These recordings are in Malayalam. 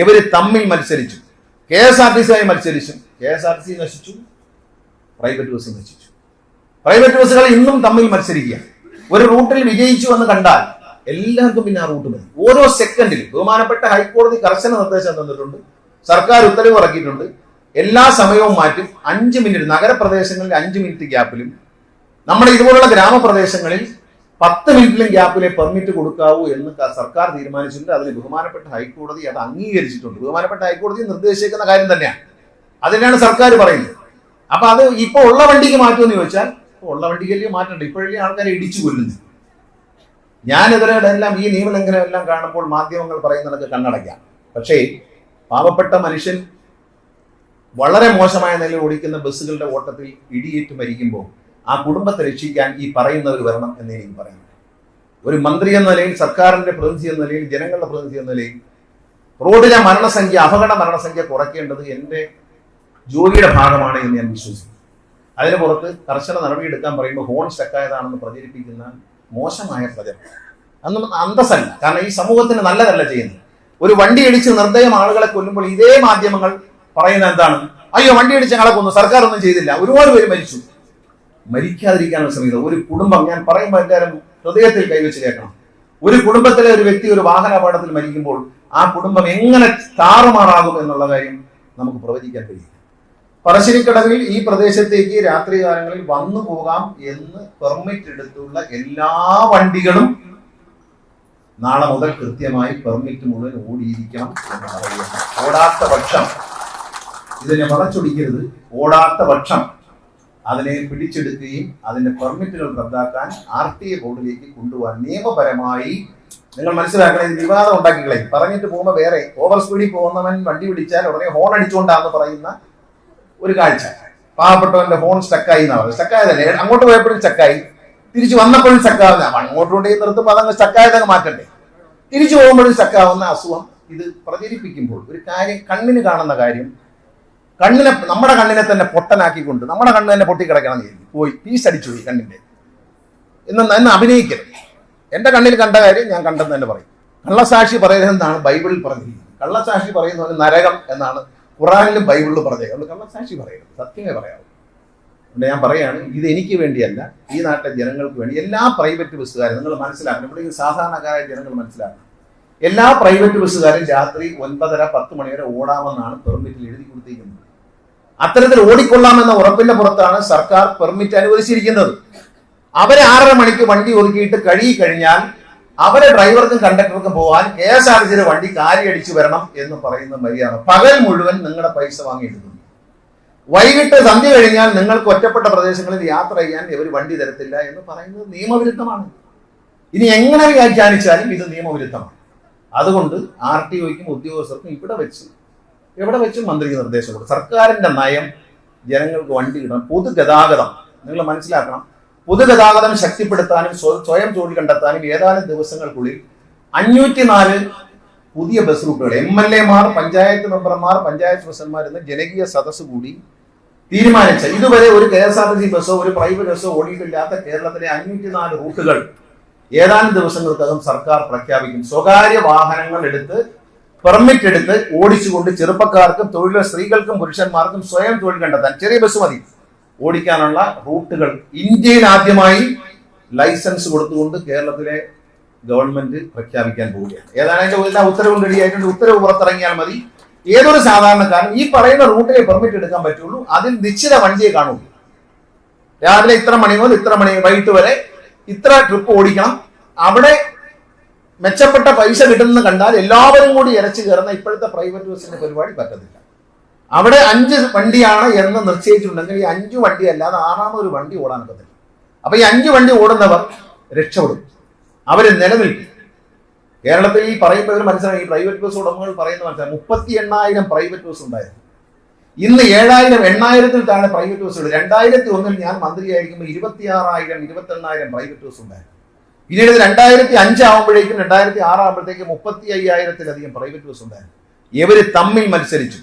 ഇവർ തമ്മിൽ മത്സരിച്ചു. K S R T C ആയി മത്സരിച്ചു. K S R T C നശിച്ചു. പ്രൈവറ്റ് ബസ് നശിച്ചു. പ്രൈവറ്റ് ബസ്സുകൾ ഇന്നും തമ്മിൽ മത്സരിക്കുക. ഒരു റൂട്ടിൽ വിജയിച്ചു എന്ന് കണ്ടാൽ എല്ലാവർക്കും പിന്നെ ആ റൂട്ട് മതി. ഓരോ സെക്കൻഡിലും ബഹുമാനപ്പെട്ട ഹൈക്കോടതി കർശന നിർദ്ദേശം തന്നിട്ടുണ്ട്. സർക്കാർ ഉത്തരവ് ഇറക്കിയിട്ടുണ്ട്. എല്ലാ സമയവും മാറ്റും. അഞ്ച് മിനിറ്റ് നഗരപ്രദേശങ്ങളിൽ അഞ്ച് മിനിറ്റ് ഗ്യാപ്പിലും നമ്മുടെ ഇതുപോലുള്ള ഗ്രാമപ്രദേശങ്ങളിൽ പത്ത് മിനിറ്റിലും ഗ്യാപ്പിലെ പെർമിറ്റ് കൊടുക്കാവൂ എന്ന് സർക്കാർ തീരുമാനിച്ചിട്ടുണ്ട്. അതിന് ബഹുമാനപ്പെട്ട ഹൈക്കോടതി അത് അംഗീകരിച്ചിട്ടുണ്ട്. ബഹുമാനപ്പെട്ട ഹൈക്കോടതി നിർദ്ദേശിക്കുന്ന കാര്യം തന്നെയാണ്. അതിനാണ് സർക്കാർ പറയുന്നത്. അപ്പൊ അത് ഇപ്പൊ ഉള്ള വണ്ടിക്ക് മാറ്റുമെന്ന് ചോദിച്ചാൽ ഉള്ള വണ്ടിക്കല്ലേ മാറ്റണ്ട ഇപ്പോഴല്ലേ ആൾക്കാരെ ഇടിച്ചു കൊല്ലുന്നത്? ഞാനെതിരെ ഈ നിയമലംഘനം എല്ലാം കാണുമ്പോൾ മാധ്യമങ്ങൾ പറയുന്നതൊക്കെ കണ്ണടയ്ക്കാം. പക്ഷേ പാവപ്പെട്ട മനുഷ്യൻ വളരെ മോശമായ നിലയിൽ ഓടിക്കുന്ന ബസ്സുകളുടെ ഓട്ടത്തിൽ ഇടിയേറ്റ് മരിക്കുമ്പോൾ ആ കുടുംബത്തെ രക്ഷിക്കാൻ ഈ പറയുന്നവർ വരണം എന്ന് എനിക്ക് പറയാം ഒരു മന്ത്രി എന്ന നിലയിൽ സർക്കാരിന്റെ പ്രതിനിധി എന്ന നിലയിൽ ജനങ്ങളുടെ പ്രതിനിധി എന്ന നിലയിൽ റോഡിലെ മരണസംഖ്യ അപകട മരണസംഖ്യ കുറയ്ക്കേണ്ടത് എന്റെ ജോലിയുടെ ഭാഗമാണ് എന്ന് ഞാൻ വിശ്വസിക്കുന്നു. അതിന് പുറത്ത് കർശന നടപടിയെടുക്കാൻ പറയുമ്പോൾ ഹോൺ സ്റ്റക്കായതാണെന്ന് പ്രചരിപ്പിക്കുന്ന മോശമായ പ്രചരണം. അന്നും അന്തസ്സല്ല. കാരണം ഈ സമൂഹത്തിന് നല്ലതല്ല ചെയ്യുന്നത്. ഒരു വണ്ടി ഇടിച്ച് നിർദ്ദയം ആളുകളെ കൊല്ലുമ്പോൾ ഇതേ മാധ്യമങ്ങൾ പറയുന്നത് എന്താണ്? അയ്യോ വണ്ടി ഇടിച്ച് ഞങ്ങളെ കൊന്നു. സർക്കാർ ഒന്നും ചെയ്തില്ല. ഒരുപാട് പേര് മരിച്ചു. മരിക്കാതിരിക്കാനുള്ള ശ്രമിക്കുന്നത്. ഒരു കുടുംബം ഞാൻ പറയുമ്പോൾ എല്ലാവരും ഹൃദയത്തിൽ കൈവച്ച് കേൾക്കണം. ഒരു കുടുംബത്തിലെ ഒരു വ്യക്തി ഒരു വാഹന അപകടത്തിൽ മരിക്കുമ്പോൾ ആ കുടുംബം എങ്ങനെ താറുമാറാകും എന്നുള്ള കാര്യം നമുക്ക് പ്രവചിക്കാൻ കഴിയും. പറശ്ശിനിക്കടവിൽ ഈ പ്രദേശത്തേക്ക് രാത്രികാലങ്ങളിൽ വന്നു പോകാം എന്ന് പെർമിറ്റ് എടുത്തുള്ള എല്ലാ വണ്ടികളും നാളെ മുതൽ കൃത്യമായി പെർമിറ്റ് മുഴുവൻ ഓടിയിരിക്കണം എന്ന് പറയുക ഓടാത്ത പക്ഷം ഇതിനെ വളച്ചൊടിക്കരുത് ഓടാത്ത പക്ഷം അതിനെ പിടിച്ചെടുക്കുകയും അതിന്റെ പെർമിറ്റുകൾ റദ്ദാക്കാൻ ആർ ടി എ ബോർഡിലേക്ക് കൊണ്ടുപോകാൻ നിയമപരമായി നിങ്ങൾ മനസ്സിലാക്കണം ഇത് വിവാദം ഉണ്ടാക്കിക്കളെ പറഞ്ഞിട്ട് പോകുമ്പോൾ വേറെ ഓവർ സ്പീഡിൽ പോകുന്നവൻ വണ്ടി പിടിച്ചാൽ ഉടനെ ഹോൺ അടിച്ചുകൊണ്ടാന്ന് പറയുന്ന ഒരു കാഴ്ച. പാവപ്പെട്ടവന്റെ ഹോൺ സ്റ്റക്കായി എന്നാണ് സ്റ്റക്കായതല്ലേ അങ്ങോട്ട് പോയപ്പോഴും സ്റ്റക്കായി തിരിച്ചു വന്നപ്പോഴും സ്റ്റക്കാവുന്ന അങ്ങോട്ട് കൊണ്ടുപോയി നിർത്തുമ്പോൾ അതങ്ങ് സ്റ്റക്കായതങ്ങ് മാറ്റണ്ടേ? തിരിച്ചു പോകുമ്പോഴും സ്റ്റക്കാവുന്ന അസുഖം ഇത് പ്രചരിപ്പിക്കുമ്പോൾ ഒരു കാര്യം കണ്ണിന് കാണുന്ന കാര്യം കണ്ണിനെ നമ്മുടെ കണ്ണിനെ തന്നെ പൊട്ടനാക്കിക്കൊണ്ട് നമ്മുടെ കണ്ണ് തന്നെ പൊട്ടിക്കിടക്കണം എന്ന്. പോയി പീസ് അടിച്ചു പോയി കണ്ണിന്റെ എന്ന് എന്ന് അഭിനയിക്കരുത്. എന്റെ കണ്ണിൽ കണ്ട കാര്യം ഞാൻ കണ്ടെന്ന് തന്നെ പറയും. കള്ളസാക്ഷി പറയുന്നത് എന്താണ്? ബൈബിളിൽ പറഞ്ഞിരിക്കുന്നത് കള്ളസാക്ഷി പറയുന്നത് നരകം എന്നാണ് ഖുറാനിലും ബൈബിളിലും പറഞ്ഞത്. അതുകൊണ്ട് കള്ളസാക്ഷി പറയരുത്. സത്യമേ പറയാവൂ. അതുകൊണ്ട് ഞാൻ പറയുകയാണ് ഇത് എനിക്ക് വേണ്ടിയല്ല ഈ നാട്ടിലെ ജനങ്ങൾക്ക് വേണ്ടി. എല്ലാ പ്രൈവറ്റ് ബസ്സുകാരും നിങ്ങൾ മനസ്സിലാക്കണം. ഇവിടെ സാധാരണക്കാരായ ജനങ്ങൾ മനസ്സിലാക്കണം. എല്ലാ പ്രൈവറ്റ് ബസ്സുകാരും രാത്രി ഒൻപതര പത്ത് മണി വരെ ഓടാമെന്നാണ് പെർമിറ്റിൽ എഴുതി കൊടുത്തിരിക്കുന്നത്. അത്തരത്തിൽ ഓടിക്കൊള്ളാമെന്ന ഉറപ്പിന്റെ പുറത്താണ് സർക്കാർ പെർമിറ്റ് അനുവദിച്ചിരിക്കുന്നത്. അവരെ ആറര മണിക്ക് വണ്ടി ഒതുക്കിയിട്ട് കഴുകി കഴിഞ്ഞാൽ അവരെ ഡ്രൈവർക്കും കണ്ടക്ടർക്കും പോകാൻ കെ എസ് ആർ സിയുടെ വണ്ടി കാലിയടിച്ചു വരണം എന്ന് പറയുന്ന മര്യാദ. പകൽ മുഴുവൻ നിങ്ങളുടെ പൈസ വാങ്ങിയെടുക്കുന്നു വൈകിട്ട് സന്ധ്യ കഴിഞ്ഞാൽ നിങ്ങൾക്ക് ഒറ്റപ്പെട്ട പ്രദേശങ്ങളിൽ യാത്ര ചെയ്യാൻ ഇവർ വണ്ടി തരത്തില്ല എന്ന് പറയുന്നത് നിയമവിരുദ്ധമാണ്. ഇനി എങ്ങനെ വ്യാഖ്യാനിച്ചാലും ഇത് നിയമവിരുദ്ധമാണ്. അതുകൊണ്ട് ആർ ടി ഒയ്ക്കും ഉദ്യോഗസ്ഥർക്കും ഇവിടെ വെച്ച് എവിടെ വെച്ചും മന്ത്രിക്ക് നിർദ്ദേശം കൊടുക്കും? സർക്കാരിന്റെ നയം ജനങ്ങൾക്ക് വണ്ടി കിട്ടണം പൊതുഗതാഗതം. നിങ്ങൾ മനസ്സിലാക്കണം. പൊതുഗതാഗതം ശക്തിപ്പെടുത്താനും സ്വയം തൊഴിൽ കണ്ടെത്താനും ഏതാനും ദിവസങ്ങൾക്കുള്ളിൽ അഞ്ഞൂറ്റി നാല് പുതിയ ബസ് റൂട്ടുകൾ. എം എൽ എമാർ പഞ്ചായത്ത് മെമ്പർമാർ പഞ്ചായത്ത് പ്രസിഡന്റ്മാർ എന്ന ജനകീയ സദസ് കൂടി തീരുമാനിച്ച. ഇതുവരെ ഒരു K S R T C ബസ്സോ ഒരു പ്രൈവറ്റ് ബസ്സോ ഓടിയിട്ടില്ലാത്ത കേരളത്തിലെ അഞ്ഞൂറ്റി നാല് റൂട്ടുകൾ ഏതാനും ദിവസങ്ങൾക്കകം സർക്കാർ പ്രഖ്യാപിക്കും. സ്വകാര്യ വാഹനങ്ങൾ എടുത്ത് പെർമിറ്റ് എടുത്ത് ഓടിച്ചുകൊണ്ട് ചെറുപ്പക്കാർക്കും തൊഴിലെ സ്ത്രീകൾക്കും പുരുഷന്മാർക്കും സ്വയം തൊഴിൽ കണ്ടെത്താൻ ചെറിയ ബസ് മതി. ഓടിക്കാനുള്ള റൂട്ടുകൾ ഇന്ത്യയിൽ ആദ്യമായി ലൈസൻസ് കൊടുത്തുകൊണ്ട് കേരളത്തിലെ ഗവൺമെന്റ് പ്രഖ്യാപിക്കാൻ പോവുകയാണ്. ഏതാണ് എല്ലാ ഉത്തരവും റെഡിയായിട്ടുണ്ട്. ഉത്തരവ് പുറത്തിറങ്ങിയാൽ മതി. ഏതൊരു സാധാരണക്കാരൻ ഈ പറയുന്ന റൂട്ടിലെ പെർമിറ്റ് എടുക്കാൻ പറ്റുള്ളൂ. അതിൽ നിശ്ചിത വണ്ടിയെ കാണുള്ളൂ. രാവിലെ ഇത്ര മണി മുതൽ ഇത്ര മണി വൈകിട്ട് വരെ ഇത്ര ട്രിപ്പ് ഓടിക്കണം. അവിടെ മെച്ചപ്പെട്ട പൈസ കിട്ടുന്നത് കണ്ടാൽ എല്ലാവരും കൂടി ഇരച്ചു കയറുന്ന ഇപ്പോഴത്തെ പ്രൈവറ്റ് ബസ്സിന്റെ പരിപാടി പറ്റത്തില്ല. അവിടെ അഞ്ച് വണ്ടിയാണ് എന്ന് നിശ്ചയിച്ചിട്ടുണ്ടെങ്കിൽ ഈ അഞ്ചു വണ്ടി അല്ലാതെ ആറാമൊരു വണ്ടി ഓടാൻ പറ്റത്തില്ല. അപ്പൊ ഈ അഞ്ച് വണ്ടി ഓടുന്നവർ രക്ഷപ്പെടും. അവർ നിലനിൽക്കും. കേരളത്തിൽ ഈ പറയുമ്പോൾ മനസ്സിലായി ഈ പ്രൈവറ്റ് ബസ് ഉടമകൾ പറയുന്ന മനസ്സിലായി മുപ്പത്തി എണ്ണായിരം പ്രൈവറ്റ് ബസ് ഉണ്ടായിരുന്നു. ഇന്ന് ഏഴായിരം എണ്ണായിരത്തിൽ താഴെ പ്രൈവറ്റ് ബസ്സുകൾ രണ്ടായിരത്തി ഒന്നിൽ ഞാൻ മന്ത്രിയായിരിക്കുമ്പോൾ ഇരുപത്തിയാറായിരം ഇരുപത്തെണ്ണായിരം പ്രൈവറ്റ് ബസ് ഉണ്ടായിരുന്നു. പിന്നീട് ഇത് രണ്ടായിരത്തി അഞ്ചാവുമ്പോഴേക്കും രണ്ടായിരത്തി ആറാകുമ്പോഴത്തേക്കും മുപ്പത്തി അയ്യായിരത്തിലധികം പ്രൈവറ്റ് ബസ് ഉണ്ടായിരുന്നു. ഇവർ തമ്മിൽ മത്സരിച്ചു.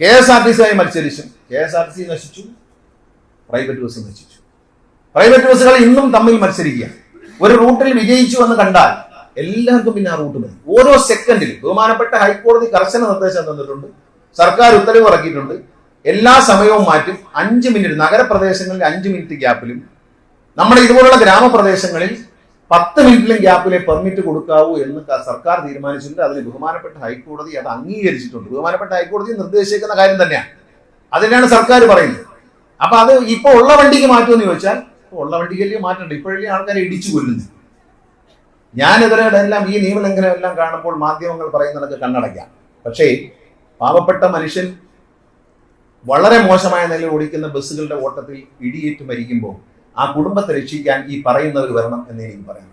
K S R T C ആയി മത്സരിച്ചു. K S R T C നശിച്ചു. പ്രൈവറ്റ് ബസ് നശിച്ചു പ്രൈവറ്റ് ബസ്സുകൾ ഇന്നും തമ്മിൽ മത്സരിക്കുക. ഒരു റൂട്ടിൽ വിജയിച്ചു എന്ന് കണ്ടാൽ എല്ലാവർക്കും പിന്നെ ആ റൂട്ട് മതി. ഓരോ സെക്കൻഡിലും ബഹുമാനപ്പെട്ട ഹൈക്കോടതി കർശന നിർദ്ദേശം തന്നിട്ടുണ്ട്. സർക്കാർ ഉത്തരവ് ഇറക്കിയിട്ടുണ്ട്. എല്ലാ സമയവും മാറ്റും. അഞ്ച് മിനിറ്റ് നഗരപ്രദേശങ്ങളിൽ അഞ്ച് മിനിറ്റ് ഗ്യാപ്പിലും നമ്മുടെ ഇതുപോലുള്ള ഗ്രാമപ്രദേശങ്ങളിൽ പത്ത് മിനിറ്റിലും ഗ്യാപ്പിലെ പെർമിറ്റ് കൊടുക്കാവൂ എന്ന് സർക്കാർ തീരുമാനിച്ചിട്ടുണ്ട്. അതിന് ബഹുമാനപ്പെട്ട ഹൈക്കോടതി അത് അംഗീകരിച്ചിട്ടുണ്ട്. ബഹുമാനപ്പെട്ട ഹൈക്കോടതി നിർദ്ദേശിക്കുന്ന കാര്യം തന്നെയാണ്. അതിനാണ് സർക്കാർ പറയുന്നത്. അപ്പൊ അത് ഇപ്പൊ ഉള്ള വണ്ടിക്ക് മാറ്റുമെന്ന് ചോദിച്ചാൽ ഉള്ള വണ്ടിക്കല്ലേ മാറ്റണ്ട ഇപ്പോഴല്ലേ ആൾക്കാരെ ഇടിച്ചു കൊല്ലുന്നത്? ഞാനെതിരെ എല്ലാം ഈ നിയമലംഘനം എല്ലാം കാണുമ്പോൾ മാധ്യമങ്ങൾ പറയുന്നതൊക്കെ കണ്ണടയ്ക്കാം. പക്ഷേ പാവപ്പെട്ട മനുഷ്യൻ വളരെ മോശമായ നിലയിൽ ഓടിക്കുന്ന ബസ്സുകളുടെ ഓട്ടത്തിൽ ഇടിയേറ്റ് മരിക്കുമ്പോൾ ആ കുടുംബത്തെ രക്ഷിക്കാൻ ഈ പറയുന്നവർ വരണം എന്ന് എനിക്ക് പറയാം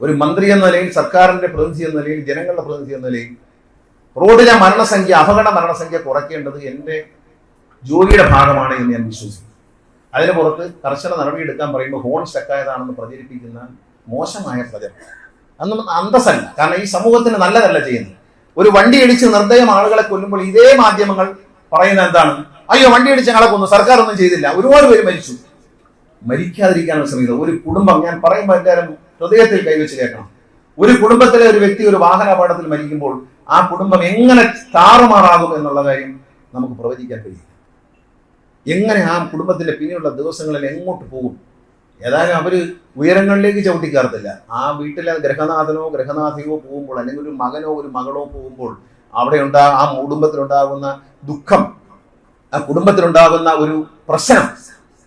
ഒരു മന്ത്രി എന്ന നിലയിൽ സർക്കാരിന്റെ പ്രതിനിധി എന്ന നിലയിൽ ജനങ്ങളുടെ പ്രതിനിധി എന്ന നിലയിൽ റോഡിലെ മരണസംഖ്യ അപകട മരണസംഖ്യ കുറയ്ക്കേണ്ടത് എന്റെ ജോലിയുടെ ഭാഗമാണ് എന്ന് ഞാൻ വിശ്വസിക്കുന്നു. അതിന് പുറത്ത് കർശന നടപടിയെടുക്കാൻ പറയുമ്പോൾ ഹോൺ സ്റ്റക്കായതാണെന്ന് പ്രചരിപ്പിക്കുന്ന മോശമായ പ്രചരണം. അന്നും അന്തസ്സല്ല. കാരണം ഈ സമൂഹത്തിന് നല്ലതല്ല ചെയ്യുന്നത്. ഒരു വണ്ടി ഇടിച്ച് നിർദ്ദയം ആളുകളെ കൊല്ലുമ്പോൾ ഇതേ മാധ്യമങ്ങൾ പറയുന്നത് എന്താണ്? അയ്യോ വണ്ടി ഇടിച്ച് ഞങ്ങളെ കൊന്നു. സർക്കാർ ഒന്നും ചെയ്തില്ല. ഒരുപാട് പേര് മരിച്ചു. മരിക്കാതിരിക്കാനുള്ള ശ്രമിക്കുന്നത്. ഒരു കുടുംബം ഞാൻ പറയുമ്പോൾ എല്ലാവരും ഹൃദയത്തിൽ കൈവച്ച് കേൾക്കണം. ഒരു കുടുംബത്തിലെ ഒരു വ്യക്തി ഒരു വാഹന അപകടത്തിൽ മരിക്കുമ്പോൾ ആ കുടുംബം എങ്ങനെ താറുമാറാകും എന്നുള്ള കാര്യം നമുക്ക് പ്രവചിക്കാൻ കഴിയും. എങ്ങനെ ആ കുടുംബത്തിന്റെ പിന്നെയുള്ള ദിവസങ്ങളിൽ എങ്ങോട്ട് പോകും? ഏതായാലും അവർ ഉയരങ്ങളിലേക്ക് ചവിട്ടിക്കാറത്തില്ല ആ വീട്ടിലെ ഗ്രഹനാഥനോ ഗ്രഹനാഥയോ പോകുമ്പോൾ അല്ലെങ്കിൽ ഒരു മകനോ ഒരു മകളോ പോകുമ്പോൾ അവിടെ ഉണ്ടാ ആ കുടുംബത്തിലുണ്ടാകുന്ന ദുഃഖം ആ കുടുംബത്തിലുണ്ടാകുന്ന ഒരു പ്രശ്നം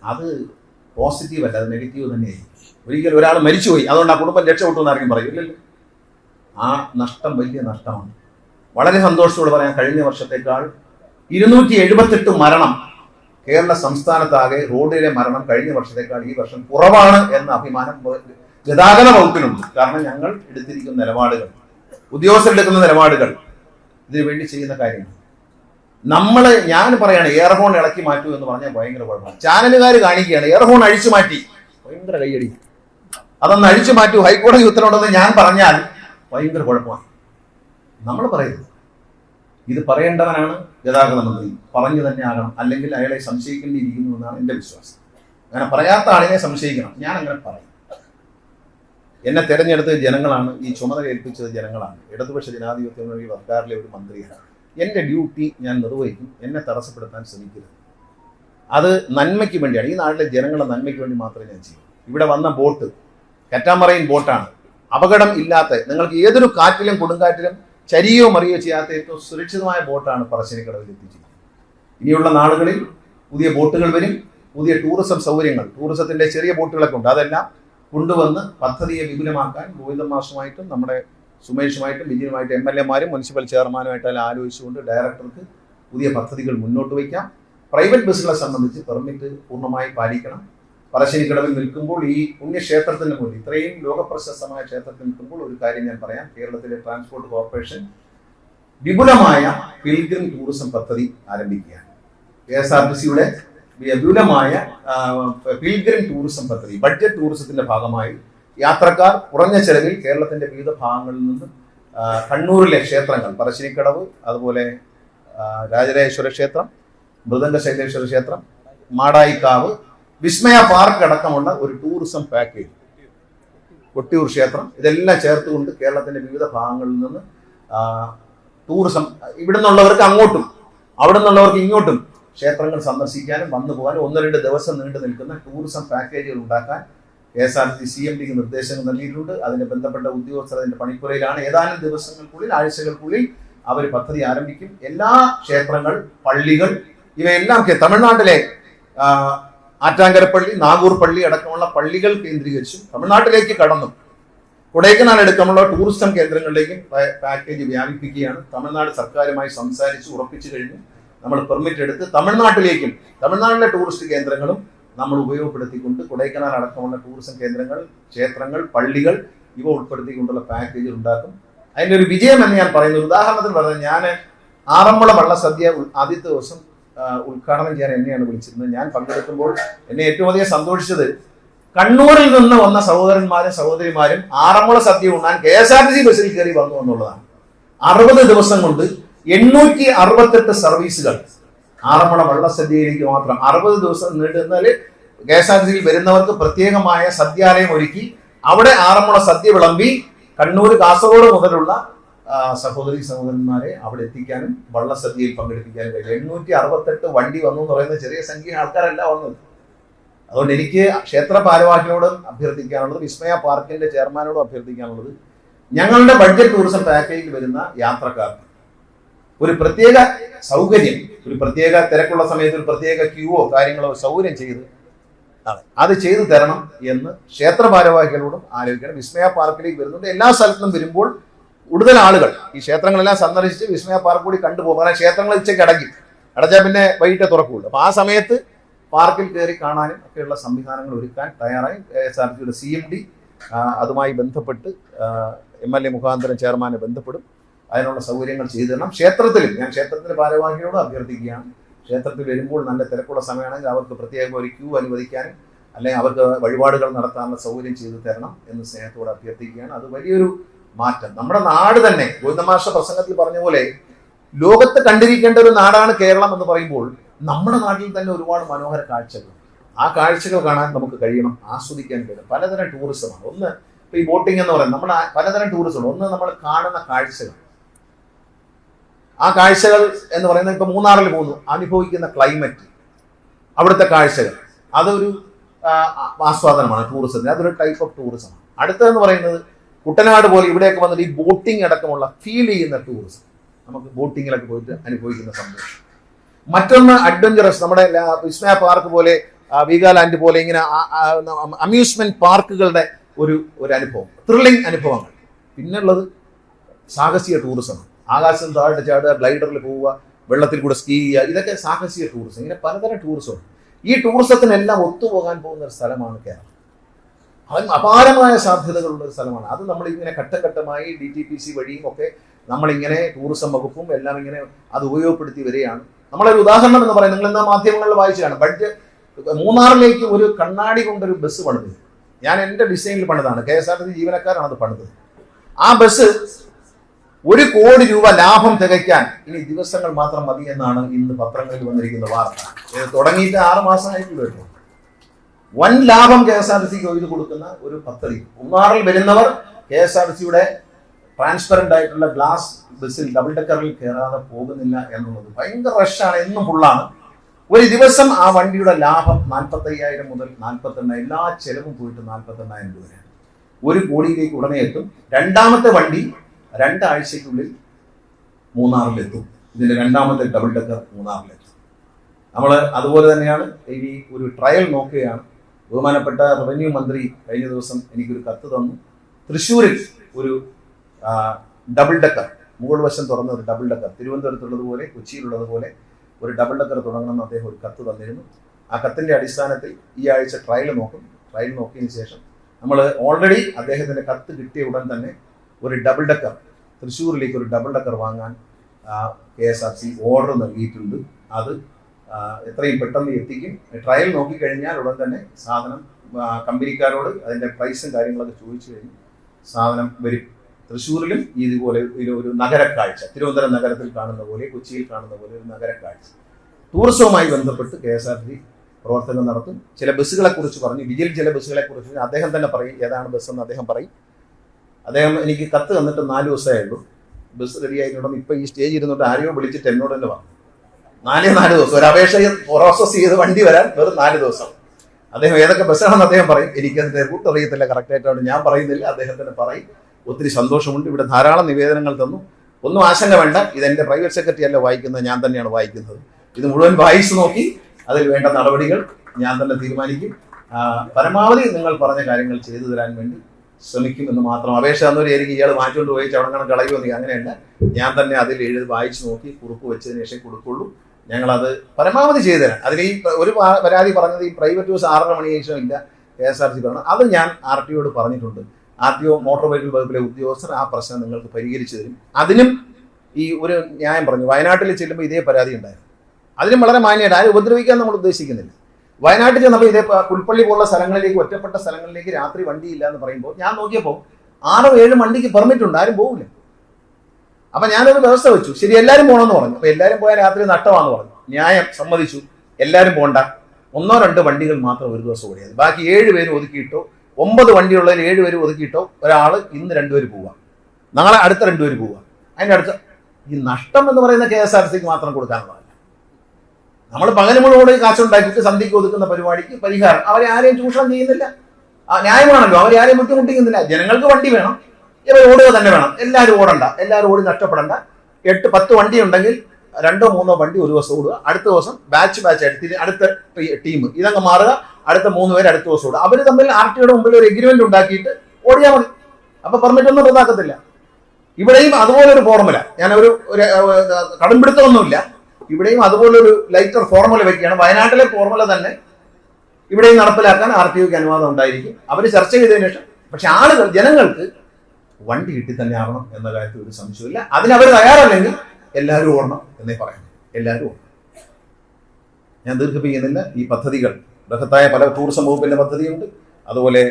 അത് പോസിറ്റീവ് അല്ല അത് നെഗറ്റീവ് തന്നെയായിരിക്കും. ഒരിക്കലും ഒരാൾ മരിച്ചുപോയി അതുകൊണ്ട് ആ കുടുംബം രക്ഷപ്പെട്ടു എന്നാരും പറയും. ഇല്ലല്ലോ. ആ നഷ്ടം വലിയ നഷ്ടമാണ്. വളരെ സന്തോഷത്തോടെ പറയാൻ കഴിഞ്ഞ വർഷത്തേക്കാൾ ഇരുന്നൂറ്റി എഴുപത്തെട്ട് മരണം കേരള സംസ്ഥാനത്താകെ റോഡിലെ മരണം കഴിഞ്ഞ വർഷത്തേക്കാൾ ഈ വർഷം കുറവാണ് എന്ന അഭിമാനം ഗതാഗത വകുപ്പിനുണ്ട്. കാരണം ഞങ്ങൾ എടുത്തിരിക്കുന്ന നിലപാടുകൾ ഉദ്യോഗസ്ഥരെടുക്കുന്ന നിലപാടുകൾ ഇതിനു വേണ്ടി ചെയ്യുന്ന കാര്യങ്ങൾ. നമ്മൾ ഞാൻ പറയാണ് എയർഫോൺ ഇളക്കി മാറ്റൂ എന്ന് പറഞ്ഞാൽ ഭയങ്കര കുഴപ്പമാണ്. ചാനലുകാർ കാണിക്കുകയാണ് എയർഫോൺ അഴിച്ചു മാറ്റി. ഭയങ്കര കൈയടി അതൊന്ന് അഴിച്ചു മാറ്റൂ ഹൈക്കോടതി ഉത്തരവുണ്ടെന്ന് ഞാൻ പറഞ്ഞാൽ ഭയങ്കര കുഴപ്പമാണ്. നമ്മൾ പറയുന്നത് ഇത് പറയേണ്ടവനാണ് ഗതാഗത മന്ത്രി പറഞ്ഞു തന്നെ ആകണം. അല്ലെങ്കിൽ അയാളെ സംശയിക്കേണ്ടിയിരിക്കുന്നു എന്നാണ് എന്റെ വിശ്വാസം. അങ്ങനെ പറയാത്ത ആളിനെ സംശയിക്കണം. ഞാൻ അങ്ങനെ പറയും. എന്നെ തെരഞ്ഞെടുത്തത് ജനങ്ങളാണ്. ഈ ചുമതല ഏൽപ്പിച്ചത് ജനങ്ങളാണ്. ഇടതുപക്ഷ ജനാധിപത്യ മുന്നണി സർക്കാരിലെ ഒരു മന്ത്രിയാണ്. എന്റെ ഡ്യൂട്ടി ഞാൻ നിർവഹിക്കും. എന്നെ തടസ്സപ്പെടുത്താൻ ശ്രമിക്കരുത്. അത് നന്മയ്ക്ക് വേണ്ടിയാണ്. ഈ നാട്ടിലെ ജനങ്ങളുടെ നന്മയ്ക്ക് വേണ്ടി മാത്രമേ ഞാൻ ചെയ്യൂ. ഇവിടെ വന്ന ബോട്ട് കറ്റാമറയിൻ ബോട്ടാണ്. അപകടം ഇല്ലാത്ത നിങ്ങൾക്ക് ഏതൊരു കാറ്റിലും കൊടുങ്കാറ്റിലും ചരിയോ മറിയോ ചെയ്യാത്ത ഏറ്റവും സുരക്ഷിതമായ ബോട്ടാണ് പറശ്ശിനിക്കടവിൽ എത്തിച്ചിരിക്കുന്നത്. ഇനിയുള്ള നാളുകളിൽ പുതിയ ബോട്ടുകൾ വരും. പുതിയ ടൂറിസം സൗകര്യങ്ങൾ ടൂറിസത്തിന്റെ ചെറിയ ബോട്ടുകളൊക്കെ ഉണ്ട്. അതെല്ലാം കൊണ്ടുവന്ന് പദ്ധതിയെ വിപുലമാക്കാൻ ഗോവിന്ദ മാഷുമായിട്ടും നമ്മുടെ സുമേഷുമായിട്ടും വിജയനുമായിട്ടും എം എൽ എമാരും മുനിസിപ്പൽ ചെയർമാനുമായിട്ടെല്ലാം ആലോചിച്ചുകൊണ്ട് ഡയറക്ടർക്ക് പുതിയ പദ്ധതികൾ മുന്നോട്ട് വയ്ക്കാം. പ്രൈവറ്റ് ബസ്സുകളെ സംബന്ധിച്ച് പെർമിറ്റ് പൂർണമായി പാലിക്കണം. പറശ്ശിനിക്കടവിൽ നിൽക്കുമ്പോൾ ഈ പുണ്യക്ഷേത്രത്തിന് മുന്നിൽ ഇത്രയും ലോകപ്രശസ്തമായ ക്ഷേത്രത്തിൽ നിൽക്കുമ്പോൾ ഒരു കാര്യം ഞാൻ പറയാം. കേരളത്തിലെ ട്രാൻസ്പോർട്ട് കോർപ്പറേഷൻ വിപുലമായ പിൽഗ്രിം ടൂറിസം പദ്ധതി ആരംഭിക്കുകയാണ്. കെ എസ് ആർ ടി സിയുടെ വിപുലമായ പിൽഗ്രിം ടൂറിസം പദ്ധതി ബഡ്ജറ്റ് ടൂറിസത്തിന്റെ ഭാഗമായി യാത്രക്കാർ കുറഞ്ഞ ചെലവിൽ കേരളത്തിന്റെ വിവിധ ഭാഗങ്ങളിൽ നിന്ന് കണ്ണൂരിലെ ക്ഷേത്രങ്ങൾ പറശ്ശിനിക്കടവ് അതുപോലെ രാജരാജേശ്വര ക്ഷേത്രം മൃദംഗ ശൈലേശ്വര ക്ഷേത്രം മാടായിക്കാവ് വിസ്മയ പാർക്ക് അടക്കമുള്ള ഒരു ടൂറിസം പാക്കേജ് കൊട്ടിയൂർ ക്ഷേത്രം ഇതെല്ലാം ചേർത്തുകൊണ്ട് കേരളത്തിന്റെ വിവിധ ഭാഗങ്ങളിൽ നിന്ന് ടൂറിസം ഇവിടെ നിന്നുള്ളവർക്ക് അങ്ങോട്ടും അവിടെ നിന്നുള്ളവർക്ക് ഇങ്ങോട്ടും ക്ഷേത്രങ്ങൾ സന്ദർശിക്കാനും വന്നു പോകാനും ഒന്ന് രണ്ട് ദിവസം നീണ്ടു നിൽക്കുന്ന ടൂറിസം പാക്കേജുകൾ ഉണ്ടാക്കാൻ K S R T C M ഡിക്ക് നിർദ്ദേശങ്ങൾ നൽകിയിട്ടുണ്ട്. അതിന് ബന്ധപ്പെട്ട ഉദ്യോഗസ്ഥർ അതിന്റെ പണിക്കുറയിലാണ് ഏതാനും ദിവസങ്ങൾക്കുള്ളിൽ ആഴ്ചകൾക്കുള്ളിൽ അവർ പദ്ധതി ആരംഭിക്കും. എല്ലാ ക്ഷേത്രങ്ങൾ പള്ളികൾ ഇവയെല്ലാം തമിഴ്നാട്ടിലെ ആറ്റാങ്കര ആറ്റാങ്കരപ്പള്ളി നാഗൂർ പള്ളി അടക്കമുള്ള പള്ളികൾ കേന്ദ്രീകരിച്ചും തമിഴ്നാട്ടിലേക്ക് കടന്നു. കൊടൈക്കനാൽ അടക്കമുള്ള ടൂറിസം കേന്ദ്രങ്ങളിലേക്കും പാക്കേജ് വ്യാപിപ്പിക്കുകയാണ്. തമിഴ്നാട് സർക്കാരുമായി സംസാരിച്ച് ഉറപ്പിച്ചു കഴിഞ്ഞു. നമ്മൾ പെർമിറ്റ് എടുത്ത് തമിഴ്നാട്ടിലേക്കും തമിഴ്നാട്ടിലെ ടൂറിസ്റ്റ് കേന്ദ്രങ്ങളും നമ്മൾ ഉപയോഗപ്പെടുത്തിക്കൊണ്ട് കൊടൈക്കനാൽ അടക്കമുള്ള ടൂറിസം കേന്ദ്രങ്ങൾ ക്ഷേത്രങ്ങൾ പള്ളികൾ ഇവ ഉൾപ്പെടുത്തിക്കൊണ്ടുള്ള പാക്കേജ് ഉണ്ടാക്കും. അതിന്റെ ഒരു വിജയം എന്ന് ഞാൻ പറയുന്നു ഉദാഹരണത്തിന് പറഞ്ഞാൽ ഞാൻ ആറന്മുള വള്ളസദ്യ സദ്യ ആദ്യത്തെ ദിവസം ഉദ്ഘാടനം ചെയ്യാൻ എന്നെയാണ് വിളിച്ചിരുന്നത്. ഞാൻ പങ്കെടുക്കുമ്പോൾ എന്നെ ഏറ്റവും അധികം സന്തോഷിച്ചത് കണ്ണൂരിൽ നിന്ന് വന്ന സഹോദരന്മാരും സഹോദരിമാരും ആറന്മുള സദ്യ ഉണ്ണാൻ K S R T C ബസ്സിൽ കയറി വന്നു എന്നുള്ളതാണ്. അറുപത് ദിവസം കൊണ്ട് എണ്ണൂറ്റി അറുപത്തെട്ട് സർവീസുകൾ ആറന്മുള വള്ളസദ്യയിലേക്ക് മാത്രം അറുപത് ദിവസം നീണ്ടുന്നാൽ കെ എസ് ആർ ടി സിയിൽ വരുന്നവർക്ക് പ്രത്യേകമായ സദ്യാലയം ഒരുക്കി അവിടെ ആറന്മുള സദ്യ വിളമ്പി കണ്ണൂർ കാസർഗോഡ് മുതലുള്ള സഹോദരി സഹോദരന്മാരെ അവിടെ എത്തിക്കാനും വള്ളസദ്യയിൽ പങ്കെടുപ്പിക്കാനും കഴിയും. എണ്ണൂറ്റി അറുപത്തെട്ട് വണ്ടി വന്നു എന്ന് പറയുന്ന ചെറിയ സംഖ്യ ആൾക്കാരല്ല വന്നത്. അതുകൊണ്ട് എനിക്ക് ക്ഷേത്ര ഭാരവാഹിനോട് അഭ്യർത്ഥിക്കാനുള്ളത് വിസ്മയ പാർക്കിന്റെ ചെയർമാനോടും അഭ്യർത്ഥിക്കാനുള്ളത് ഞങ്ങളുടെ ബഡ്ജറ്റ് ടൂറിസം പാക്കേജിൽ വരുന്ന യാത്രക്കാർക്ക്. ഒരു പ്രത്യേക സൗകര്യം ഒരു പ്രത്യേക തിരക്കുള്ള സമയത്ത് ഒരു പ്രത്യേക ക്യൂവോ കാര്യങ്ങളോ സൗകര്യം ചെയ്ത് അത് ചെയ്തു തരണം എന്ന് ക്ഷേത്ര ഭാരവാഹികളോടും ആലോചിക്കണം. വിസ്മയ പാർക്കിലേക്ക് വരുന്നുണ്ട്. എല്ലാ സ്ഥലത്തും വരുമ്പോൾ കൂടുതൽ ആളുകൾ ഈ ക്ഷേത്രങ്ങളെല്ലാം സന്ദർശിച്ച് വിസ്മയ പാർക്ക് കൂടി കണ്ടുപോകും. കാരണം ക്ഷേത്രങ്ങൾ ഉച്ചയ്ക്ക് അടയ്ക്കും അടച്ചാൽ പിന്നെ വൈകിട്ട് തുറക്കുള്ളൂ അപ്പോൾ ആ സമയത്ത് പാർക്കിൽ കയറി കാണാനും ഒക്കെയുള്ള സംവിധാനങ്ങൾ ഒരുക്കാൻ തയ്യാറായി. എസ് ആർ ടിയുടെ സി എം ഡി അതുമായി ബന്ധപ്പെട്ട് എം എൽ എ മുഖാന്തരം ചെയർമാനെ ബന്ധപ്പെടും. അതിനുള്ള സൗകര്യങ്ങൾ ചെയ്തു തരണം. ക്ഷേത്രത്തിലും ഞാൻ ക്ഷേത്രത്തിലെ ഭാരവാഹികളോട് അഭ്യർത്ഥിക്കുകയാണ്. ക്ഷേത്രത്തിൽ വരുമ്പോൾ നല്ല തിരക്കുള്ള സമയമാണെങ്കിൽ അവർക്ക് പ്രത്യേകം ഒരു ക്യൂ അനുവദിക്കാനും അല്ലെങ്കിൽ അവർക്ക് വഴിപാടുകൾ നടത്താനുള്ള സൗകര്യം ചെയ്തു തരണം എന്ന് സ്നേഹത്തോട് അഭ്യർത്ഥിക്കുകയാണ്. അത് വലിയൊരു മാറ്റം. നമ്മുടെ നാട് തന്നെ ഗോവിന്ദമാഷ പ്രസംഗത്തിൽ പറഞ്ഞ പോലെ ലോകത്ത് കണ്ടിരിക്കേണ്ട ഒരു നാടാണ് കേരളം എന്ന് പറയുമ്പോൾ നമ്മുടെ നാട്ടിൽ തന്നെ ഒരുപാട് മനോഹര കാഴ്ചകൾ. ആ കാഴ്ചകൾ കാണാൻ നമുക്ക് കഴിയണം ആസ്വദിക്കാൻ കഴിയണം. പലതരം ടൂറിസമാണ്. ഒന്ന് ഇപ്പൊ ഈ ബോട്ടിംഗ് എന്ന് പറയുന്നത് നമ്മുടെ പലതരം ടൂറിസമാണ്. ഒന്ന് നമ്മൾ കാണുന്ന കാഴ്ചകൾ. ആ കാഴ്ചകൾ എന്ന് പറയുന്നത് ഇപ്പൊ മൂന്നാറിൽ പോകുന്നു. അനുഭവിക്കുന്ന ക്ലൈമറ്റ് അവിടുത്തെ കാഴ്ചകൾ. അതൊരു ആസ്വാദനമാണ് ടൂറിസത്തിന് അതൊരു ടൈപ്പ് ഓഫ് ടൂറിസമാണ് അടുത്തതെന്ന് പറയുന്നത് കുട്ടനാട് പോലെ ഇവിടെയൊക്കെ വന്നിട്ട് ഈ ബോട്ടിംഗ് അടക്കമുള്ള ഫീൽ ചെയ്യുന്ന ടൂറിസം നമുക്ക് ബോട്ടിങ്ങിലൊക്കെ പോയിട്ട് അനുഭവിക്കുന്ന സന്തോഷം. മറ്റൊന്ന് അഡ്വഞ്ചറസ് നമ്മുടെ വിസ്മയ പാർക്ക് പോലെ വീഗാലാൻഡ് പോലെ ഇങ്ങനെ അമ്യൂസ്മെന്റ് പാർക്കുകളുടെ ഒരു ഒരു അനുഭവം. ത്രില്ലിംഗ് അനുഭവങ്ങൾ. പിന്നുള്ളത് സാഹസിക ടൂറിസമാണ് ആകാശം താഴെ ചാടുക ഗ്ലൈഡറിൽ പോവുക വെള്ളത്തിൽ കൂടെ സ്കീ ചെയ്യുക ഇതൊക്കെ സാഹസിക ടൂറിസം ഇങ്ങനെ പലതരം ടൂറിസം ഈ ടൂറിസത്തിനെല്ലാം ഒത്തുപോകാൻ പോകുന്ന ഒരു സ്ഥലമാണ് കേരളം. അവൻ അപാരമായ സാധ്യതകളുള്ള ഒരു സ്ഥലമാണ്. അത് നമ്മൾ ഇങ്ങനെ ഘട്ടഘട്ടമായി ഡി ടി പി സി വഴിയും ഒക്കെ നമ്മളിങ്ങനെ ടൂറിസം വകുപ്പും എല്ലാം ഇങ്ങനെ അത് ഉപയോഗപ്പെടുത്തി വരികയാണ്. നമ്മളൊരു ഉദാഹരണം എന്ന് പറയുന്നത് നിങ്ങൾ ഇന്ന് മാധ്യമങ്ങളിൽ വായിച്ചതാണ്? ബഡ്ജറ്റ് മൂന്നാറിലേക്ക് ഒരു കണ്ണാടി കൊണ്ടൊരു ബസ് പണിത്. ഞാൻ എന്റെ ഡിസൈനിൽ പണിതാണ്. K S R T C ജീവനക്കാരാണ് അത് പണിത് ആ ബസ് ഒരു കോടി രൂപ ലാഭം തികയ്ക്കാൻ ഇനി ദിവസങ്ങൾ മാത്രം മതി എന്നാണ് ഇന്ന് പത്രങ്ങളിൽ വന്നിരിക്കുന്ന വാർത്ത. ഇത് തുടങ്ങിയിട്ട് ആറ് മാസമായിട്ടുള്ളൂ കേട്ടോ. വൻ ലാഭം കെ എസ് ആർ ടി സിക്ക് ഒഴിഞ്ഞു കൊടുക്കുന്ന ഒരു പദ്ധതി. മൂന്നാറിൽ വരുന്നവർ കെ എസ് ആർ ടി സിയുടെ ട്രാൻസ്പെറന്റ് ആയിട്ടുള്ള ഗ്ലാസ് ബസ്സിൽ ഡബിൾ ഡെക്കറിൽ കയറാതെ പോകുന്നില്ല എന്നുള്ളത് ഭയങ്കര റഷാണ് എന്നും ഫുള്ളാണ് ഒരു ദിവസം ആ വണ്ടിയുടെ ലാഭം നാൽപ്പത്തയ്യായിരം മുതൽ നാൽപ്പത്തെണ്ണ എല്ലാ ചെലവും പോയിട്ട് നാൽപ്പത്തെണ്ണായിരം രൂപയാണ് ഒരു കോടിയിലേക്ക് ഉടനെ എത്തും. രണ്ടാമത്തെ വണ്ടി രണ്ടാഴ്ചയ്ക്കുള്ളിൽ മൂന്നാറിലെത്തും. ഇതിന്റെ രണ്ടാമത്തെ ഡബിൾ ഡെക്കർ മൂന്നാറിലെത്തും. നമ്മൾ അതുപോലെ തന്നെയാണ് ഇനി ഒരു ട്രയൽ നോക്കുകയാണ്. ബഹുമാനപ്പെട്ട റവന്യൂ മന്ത്രി കഴിഞ്ഞ ദിവസം എനിക്കൊരു കത്ത് തന്നു. തൃശ്ശൂരിൽ ഒരു ഡബിൾ ഡെക്കർ മുകൾ വശം തുറന്ന ഒരു ഡബിൾ ഡെക്കർ തിരുവനന്തപുരത്തുള്ളതുപോലെ കൊച്ചിയിലുള്ളതുപോലെ ഒരു ഡബിൾ ഡെക്കർ തുടങ്ങണമെന്ന് അദ്ദേഹം ഒരു കത്ത് തന്നിരുന്നു. ആ കത്തിന്റെ അടിസ്ഥാനത്തിൽ ഈ ആഴ്ച ട്രയൽ നോക്കും. ട്രയൽ നോക്കിയതിന് ശേഷം നമ്മൾ ഓൾറെഡി അദ്ദേഹത്തിന്റെ കത്ത് കിട്ടിയ ഉടൻ തന്നെ ഒരു ഡബിൾ ഡക്കർ തൃശ്ശൂരിലേക്ക് ഒരു ഡബിൾ ഡക്കർ വാങ്ങാൻ K S R C order നൽകിയിട്ടുണ്ട്. അത് എത്രയും പെട്ടെന്ന് എത്തിക്കും. ട്രയൽ നോക്കിക്കഴിഞ്ഞാൽ ഉടൻ തന്നെ സാധനം കമ്പനിക്കാരോട് അതിന്റെ പ്രൈസും കാര്യങ്ങളൊക്കെ ചോദിച്ചു കഴിഞ്ഞ് സാധനം വരും. തൃശ്ശൂരിലും ഇതുപോലെ ഒരു നഗരക്കാഴ്ച തിരുവനന്തപുരം നഗരത്തിൽ കാണുന്ന പോലെ കൊച്ചിയിൽ കാണുന്ന പോലെ ഒരു നഗരക്കാഴ്ച. ടൂറിസവുമായി ബന്ധപ്പെട്ട് കെ എസ് ആർ ടി പ്രവർത്തനം നടത്തും. ചില ബസ്സുകളെ കുറിച്ച് പറഞ്ഞു വിജിൽ ചില ബസ്സുകളെ കുറിച്ച് അദ്ദേഹം തന്നെ പറയും ഏതാണ് ബസ് എന്ന് അദ്ദേഹം പറയും. അദ്ദേഹം എനിക്ക് കത്ത് തന്നിട്ട് നാല് ദിവസമേ ഉള്ളൂ ബസ് റെഡി ആയിട്ടുണ്ടെന്ന് ഇപ്പം ഈ സ്റ്റേജ് ഇരുന്നിട്ട് ആരെയോ വിളിച്ചിട്ട് എന്നോട് തന്നെ വന്നു നാലേ നാല് ദിവസം. ഒരു അപേക്ഷ പ്രോസസ് ചെയ്ത് വണ്ടി വരാൻ വെറും നാല് ദിവസം. അദ്ദേഹം ഏതൊക്കെ ബസ്സാണെന്ന് അദ്ദേഹം പറയും. എനിക്ക് അതിന്റെ റൂട്ട് അറിയത്തില്ല കറക്റ്റായിട്ടാണ് ഞാൻ പറയുന്നില്ല. അദ്ദേഹത്തിന് പറയും. ഒത്തിരി സന്തോഷമുണ്ട്. ഇവിടെ ധാരാളം നിവേദനങ്ങൾ തന്നു. ഒന്നും ആശങ്ക വേണ്ട. ഇതെന്റെ പ്രൈവറ്റ് സെക്രട്ടറി അല്ല വായിക്കുന്നത്. ഞാൻ തന്നെയാണ് വായിക്കുന്നത്. ഇത് മുഴുവൻ വായിച്ചു നോക്കി അതിൽ വേണ്ട നടപടികൾ ഞാൻ തന്നെ തീരുമാനിക്കും. പരമാവധി നിങ്ങൾ പറഞ്ഞ കാര്യങ്ങൾ ചെയ്തു തരാൻ വേണ്ടി ശ്രമിക്കും എന്ന് മാത്രം അപേക്ഷ തന്നവർ എനിക്ക് ഇയാൾ മാറ്റിക്കൊണ്ട് പോയി ചവണക്കണം കളയുമോ നീ അങ്ങനെയല്ല. ഞാൻ തന്നെ അതിൽ എഴുതി വായിച്ച് നോക്കി കുറിപ്പ് വെച്ചതിന് ശേഷം കൊടുക്കുള്ളൂ. ഞങ്ങളത് പരമാവധി ചെയ്തു തരാം അതിൽ ഈ ഒരു പരാതി പറഞ്ഞത് ഈ പ്രൈവറ്റ് ബസ് ആറര മണി ശേഷം ഇല്ല. കെ എസ് ആർ സി പറഞ്ഞു അത് ഞാൻ ആർ ടി ഒയോട് പറഞ്ഞിട്ടുണ്ട്. R T O motor vehicle വകുപ്പിലെ ഉദ്യോഗസ്ഥർ ആ പ്രശ്നം നിങ്ങൾക്ക് പരിഹരിച്ചു തരും. അതിനും ഈ ഒരു ന്യായം പറഞ്ഞു. വയനാട്ടിൽ ചെല്ലുമ്പോൾ ഇതേ പരാതി ഉണ്ടായിരുന്നു. അതിനും വളരെ മാന്യമായിട്ട്. ആരും ഉപദ്രവിക്കാൻ നമ്മൾ ഉദ്ദേശിക്കുന്നില്ല. വയനാട്ടിൽ ചെന്നപ്പോൾ ഇതേ പുൽപ്പള്ളി പോലുള്ള സ്ഥലങ്ങളിലേക്ക് ഒറ്റപ്പെട്ട സ്ഥലങ്ങളിലേക്ക് രാത്രി വണ്ടിയില്ല എന്ന് പറയുമ്പോൾ ഞാൻ നോക്കിയപ്പോൾ ആറോ ഏഴ് വണ്ടിക്ക് പെർമിറ്റ് ഉണ്ട് ആരും പോകില്ല അപ്പൊ ഞാനൊരു വ്യവസ്ഥ വെച്ചു. ശരി എല്ലാവരും പോകണമെന്ന് പറഞ്ഞു. അപ്പൊ എല്ലാവരും പോയാൽ രാത്രി നഷ്ടമാണെന്ന് പറഞ്ഞു. ന്യായം സമ്മതിച്ചു. എല്ലാവരും പോകണ്ട ഒന്നോ രണ്ടോ വണ്ടികൾ മാത്രം ഒരു ദിവസം ഓടിയത് ബാക്കി ഏഴ് പേര് ഒതുക്കിയിട്ടോ ഒമ്പത് വണ്ടിയുള്ളതിൽ ഏഴ് പേര് ഒതുക്കിയിട്ടോ ഒരാൾ ഇന്ന് രണ്ടുപേര് പോവാം. നാളെ അടുത്ത രണ്ടുപേര് പോവാം. അതിന്റെ അടുത്ത ഈ നഷ്ടം എന്ന് പറയുന്ന കെ എസ് ആർ സിക്ക് മാത്രം കൊടുക്കാനുള്ളതല്ല നമ്മൾ പകൽ മുഴുവൻ കാശുണ്ടാക്കിയിട്ട് സന്ധ്യയ്ക്ക് ഒതുക്കുന്ന പരിപാടിക്ക് പരിഹാരം. അവരെ ആരെയും ചൂഷണം ചെയ്യുന്നില്ല. ന്യായമാണല്ലോ. അവരെ ആരെയും ബുദ്ധിമുട്ടിക്കുന്നില്ല. ജനങ്ങൾക്ക് വണ്ടി വേണം. ഇവർ ഓടുക തന്നെ വേണം. എല്ലാവരും ഓടണ്ട. എല്ലാവരും ഓടി നഷ്ടപ്പെടണ്ട. എട്ട് പത്ത് വണ്ടി ഉണ്ടെങ്കിൽ രണ്ടോ മൂന്നോ വണ്ടി ഒരു ദിവസം ഓടുക. അടുത്ത ദിവസം ബാച്ച് ബാച്ച് ആയിട്ട് അടുത്ത ടീം ഇതങ്ങ് മാറുക. അടുത്ത മൂന്ന് പേര് അടുത്ത ദിവസം ഓടുക. അവർ തമ്മിൽ ആർ ടിയുടെ മുമ്പിൽ ഒരു എഗ്രിമെന്റ് ഉണ്ടാക്കിയിട്ട് ഓടിയാൽ മതി. അപ്പൊ പെർമിറ്റ് ഒന്നും റദ്ദാക്കത്തില്ല. ഇവിടെയും അതുപോലെ ഒരു ഫോർമുല ഞാൻ ഒരു ഒരു, കടുംപിടുത്തമൊന്നുമില്ല. ഇവിടെയും അതുപോലൊരു ലൈറ്റർ ഫോർമുല വയ്ക്കുകയാണ് വയനാട്ടിലെ ഫോർമുല തന്നെ ഇവിടെയും നടപ്പിലാക്കാൻ ആർ ടി ഒക്ക് അനുവാദം ഉണ്ടായിരിക്കും. അവർ ചർച്ച ചെയ്തതിനു ശേഷം പക്ഷെ ആളുകൾ ജനങ്ങൾക്ക് വണ്ടി കിട്ടി തന്നെ ആവണം എന്ന കാര്യത്തിൽ ഒരു സംശയമില്ല അതിനവർ തയ്യാറല്ലെങ്കിൽ എല്ലാവരും ഓടണം എന്നേ പറയാം എല്ലാവരും ഓടണം. ഞാൻ ദീർഘിപ്പിക്കുന്നില്ല. ഈ പദ്ധതികൾ ബൃഹത്തായ പല ടൂറിസം വകുപ്പിന്റെ പദ്ധതിയുണ്ട് അതുപോലെ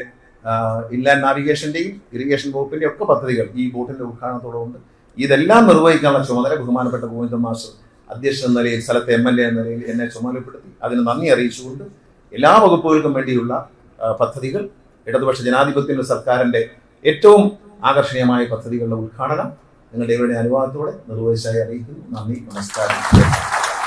ഇൻലാൻഡ് നാവിഗേഷന്റെയും ഇറിഗേഷൻ വകുപ്പിന്റെ ഒക്കെ പദ്ധതികൾ ഈ ബോട്ടിന്റെ ഉദ്ഘാടനത്തോടുണ്ട് ഇതെല്ലാം നിർവഹിക്കാനുള്ള ചുമതല ബഹുമാനപ്പെട്ട ഗോവിന്ദ മാസ്റ്റർ അധ്യക്ഷൻ എന്ന നിലയിൽ സ്ഥലത്തെ എം എൽ എ എന്ന നിലയിൽ എന്നെ ചുമതലപ്പെടുത്തി. അതിന് നന്ദി അറിയിച്ചുകൊണ്ട് എല്ലാ വകുപ്പുകൾക്കും വേണ്ടിയുള്ള പദ്ധതികൾ ഇടതുപക്ഷ ജനാധിപത്യ സർക്കാരിന്റെ ഏറ്റവും ആകർഷണീയമായ പദ്ധതികളുടെ ഉദ്ഘാടനം നിങ്ങളുടെ ഇവരുടെ അനുവാദത്തോടെ നിർവഹിച്ചായി അറിയിക്കുന്നു. നന്ദി നമസ്കാരം.